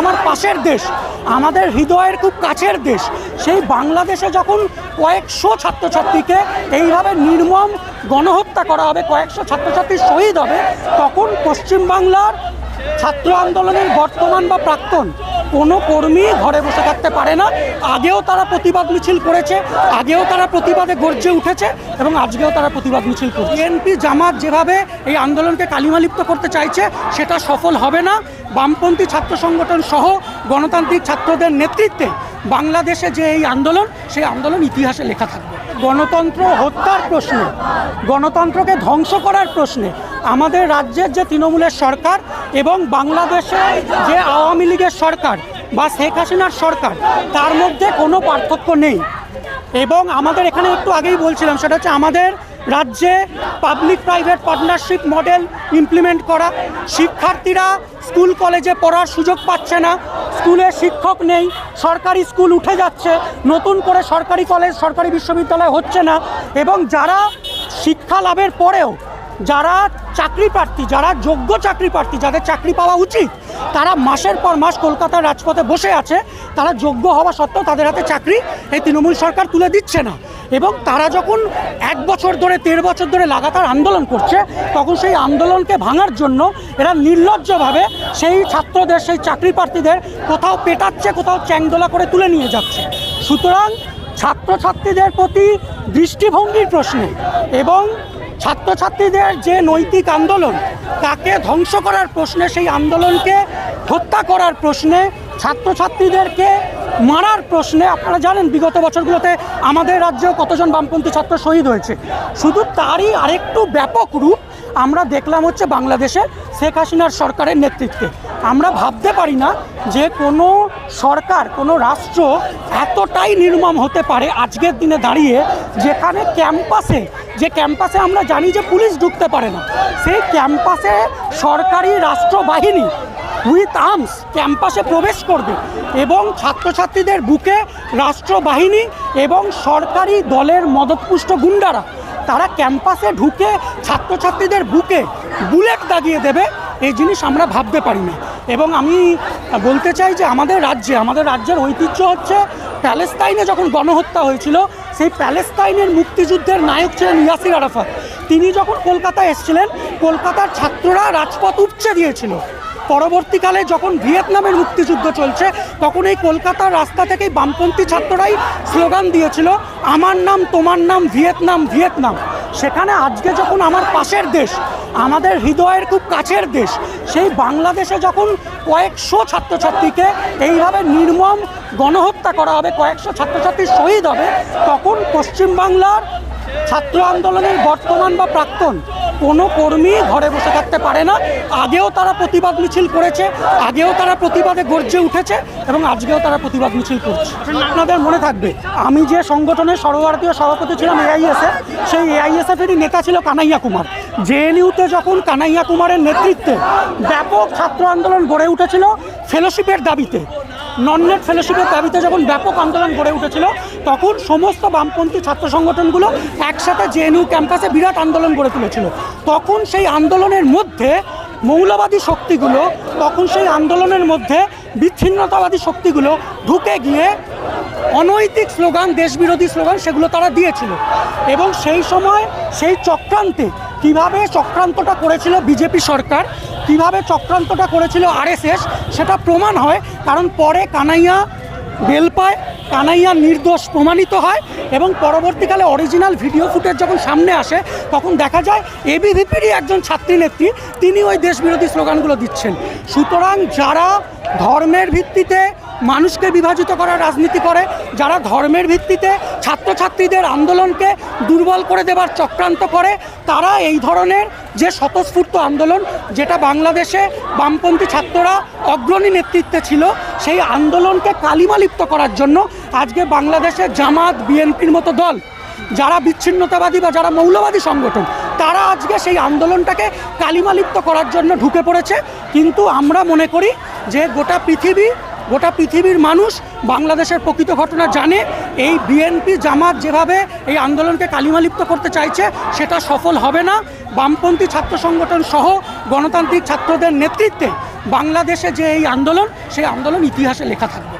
আমার পাশের দেশ, আমাদের হৃদয়ের খুব কাছের দেশ, সেই বাংলাদেশে যখন কয়েকশো ছাত্রছাত্রীকে এইভাবে নির্মম গণহত্যা করা হবে, কয়েকশো ছাত্রছাত্রী শহীদ হবে, তখন পশ্চিমবাংলার ছাত্র আন্দোলনের বর্তমান বা প্রাক্তন কোনো কর্মী ঘরে বসে থাকতে পারে না। আগেও তারা প্রতিবাদ মিছিল করেছে, আগেও তারা প্রতিবাদে গর্জে উঠেছে এবং আজকেও তারা প্রতিবাদ মিছিল করছে। বিএনপি, জামাত যেভাবে এই আন্দোলনকে কালিমালিপ্ত করতে চাইছে, সেটা সফল হবে না। বামপন্থী ছাত্র সংগঠন সহ গণতান্ত্রিক ছাত্রদের নেতৃত্বে বাংলাদেশে যে এই আন্দোলন, সেই আন্দোলন ইতিহাসে লেখা থাকবে। গণতন্ত্র হত্যার প্রশ্নে, গণতন্ত্রকে ধ্বংস করার প্রশ্নে আমাদের রাজ্যের যে তৃণমূলের সরকার এবং বাংলাদেশে যে আওয়ামী লীগের সরকার বা শেখ হাসিনার সরকার, তার মধ্যে কোনো পার্থক্য নেই। এবং আমাদের এখানে একটু আগেই বলছিলাম, সেটা হচ্ছে আমাদের রাজ্যে public private partnership model implement করা। শিক্ষার্থীরা স্কুল কলেজে পড়ার সুযোগ পাচ্ছে না। স্কুলে শিক্ষক নেই, সরকারি স্কুল উঠে যাচ্ছে, নতুন করে সরকারি কলেজ সরকারি বিশ্ববিদ্যালয় হচ্ছে না। এবং যারা শিক্ষা লাভের পরেও যারা চাকরি প্রার্থী, যারা যোগ্য চাকরি প্রার্থী, যাদের চাকরি পাওয়া উচিত, তারা মাসের পর মাস কলকাতার রাজপথে বসে আছে। তারা যোগ্য হওয়া সত্ত্বেও তাদের হাতে চাকরি এই তৃণমূল সরকার তুলে দিচ্ছে না। এবং তারা যখন এক বছর ধরে, দেড় বছর ধরে লাগাতার আন্দোলন করছে, তখন সেই আন্দোলনকে ভাঙার জন্য এরা নির্লজ্জভাবে সেই ছাত্রদের, সেই চাকরি প্রার্থীদের কোথাও পেটাচ্ছে, কোথাও চ্যাংদোলা করে তুলে নিয়ে যাচ্ছে। সুতরাং ছাত্রছাত্রীদের প্রতি দৃষ্টিভঙ্গির প্রশ্নে এবং ছাত্রছাত্রীদের যে নৈতিক আন্দোলন, তাকে ধ্বংস করার প্রশ্নে, সেই আন্দোলনকে হত্যা করার প্রশ্নে ছাত্রছাত্রীদেরকে মারার প্রশ্নে আপনারা জানেন বিগত বছরগুলোতে আমাদের রাজ্যেও কতজন বামপন্থী ছাত্র শহীদ হয়েছে। শুধু তারই আরেকটু ব্যাপক রূপ আমরা দেখলাম হচ্ছে বাংলাদেশে শেখ হাসিনার সরকারের নেতৃত্বে। আমরা ভাবতে পারি না যে কোনো সরকার, কোনো রাষ্ট্র এতটাই নির্মম হতে পারে আজকের দিনে দাঁড়িয়ে যেখানে ক্যাম্পাসে, যে ক্যাম্পাসে আমরা জানি যে পুলিশ ঢুকতে পারে না, সেই ক্যাম্পাসে সরকারি রাষ্ট্রবাহিনী উইথ আর্মস ক্যাম্পাসে প্রবেশ করবে এবং ছাত্রছাত্রীদের বুকে রাষ্ট্রবাহিনী এবং সরকারি দলের মদতপুষ্ট গুন্ডারা, তারা ক্যাম্পাসে ঢুকে ছাত্রছাত্রীদের বুকে বুলেট দাগিয়ে দেবে, এই জিনিস আমরা ভাবতে পারি না। এবং আমি বলতে চাই যে আমাদের রাজ্যে, আমাদের রাজ্যের ঐতিহ্য হচ্ছে প্যালেস্তাইনে যখন গণহত্যা হয়েছিল, সেই প্যালেস্তাইনের মুক্তিযুদ্ধের নায়ক ছিলেন ইয়াসির আরাফাত। তিনি যখন কলকাতায় এসেছিলেন, কলকাতার ছাত্ররা রাজপথ উপচে দিয়েছিল। পরবর্তীকালে যখন ভিয়েতনামের মুক্তিযুদ্ধ চলছে, তখন এই কলকাতার রাস্তা থেকেই বামপন্থী ছাত্ররাই স্লোগান দিয়েছিল, আমার নাম, তোমার নাম, ভিয়েতনাম ভিয়েতনাম। সেখানে আজকে যখন আমার পাশের দেশ, আমাদের হৃদয়ের খুব কাছের দেশ, সেই বাংলাদেশে যখন কয়েকশো ছাত্রছাত্রীকে এইভাবে নির্মম গণহত্যা করা হবে, কয়েকশো ছাত্রছাত্রী শহীদ হবে, তখন পশ্চিমবাংলার ছাত্র আন্দোলনের বর্তমান বা প্রাক্তন, কোনো কর্মী ঘরে বসে থাকতে পারে না। আগেও তারা প্রতিবাদ মিছিল করেছে, আগেও তারা প্রতিবাদে গর্জে উঠেছে এবং আজকেও তারা প্রতিবাদ মিছিল করছে। আপনাদের মনে থাকবে, আমি যে সংগঠনের সর্বভারতীয় সভাপতি ছিলাম এআইএসএফ সেই এআইএসএফেরই নেতা ছিল কানাইয়া কুমার। জেএনইউতে যখন কানাইয়া কুমারের নেতৃত্বে ব্যাপক ছাত্র আন্দোলন গড়ে উঠেছিল ফেলোশিপের দাবিতে। নন নেট ফেলোশিপের দাবিতে যখন ব্যাপক আন্দোলন গড়ে উঠেছিল, তখন সমস্ত বামপন্থী ছাত্র সংগঠনগুলো একসাথে জেএনইউ ক্যাম্পাসে বিরাট আন্দোলন গড়ে তুলেছিল। তখন সেই আন্দোলনের মধ্যে মৌলবাদী শক্তিগুলো, তখন সেই আন্দোলনের মধ্যে বিচ্ছিন্নতাবাদী শক্তিগুলো ঢুকে গিয়ে অনৈতিক স্লোগান, দেশবিরোধী স্লোগান সেগুলো তারা দিয়েছিল। এবং সেই সময় সেই চক্রান্তে কীভাবে চক্রান্তটা করেছিল বিজেপি সরকার, কীভাবে চক্রান্তটা করেছিল আরএসএস, সেটা প্রমাণ হয় কারণ পরে কানাইয়া বেল পায় কানাইয়া নির্দোষ প্রমাণিত হয় এবং পরবর্তীকালে অরিজিনাল ভিডিও ফুটেজ যখন সামনে আসে, তখন দেখা যায় এবিভিপিরই একজন ছাত্রী নেত্রী, তিনি ওই দেশবিরোধী স্লোগানগুলো দিচ্ছেন। সুতরাং যারা ধর্মের ভিত্তিতে মানুষকে বিভাজিত করার রাজনীতি করে, যারা ধর্মের ভিত্তিতে ছাত্রছাত্রীদের আন্দোলনকে দুর্বল করে দেবার চক্রান্ত করে, তারা এই ধরনের যে স্বতঃস্ফূর্ত আন্দোলন, যেটা বাংলাদেশে বামপন্থী ছাত্ররা অগ্রণী নেতৃত্বে ছিল, সেই আন্দোলনকে কালিমালিপ্ত করার জন্য আজকে বাংলাদেশে জামাত, বিএনপির মতো দল, যারা বিচ্ছিন্নতাবাদী বা যারা মৌলবাদী সংগঠন, তারা আজকে সেই আন্দোলনটাকে কালিমালিপ্ত করার জন্য ঢুকে পড়েছে। কিন্তু আমরা মনে করি যে গোটা পৃথিবী গোটা পৃথিবীর মানুষ বাংলাদেশের প্রকৃত ঘটনা জানে। এই বিএনপি জামাত যেভাবে এই আন্দোলনকে কালিমালিপ্ত করতে চাইছে, সেটা সফল হবে না। বামপন্থী ছাত্র সংগঠন সহ গণতান্ত্রিক ছাত্রদের নেতৃত্বে বাংলাদেশে যে এই আন্দোলন, সেই আন্দোলন ইতিহাসে লেখা থাকবে।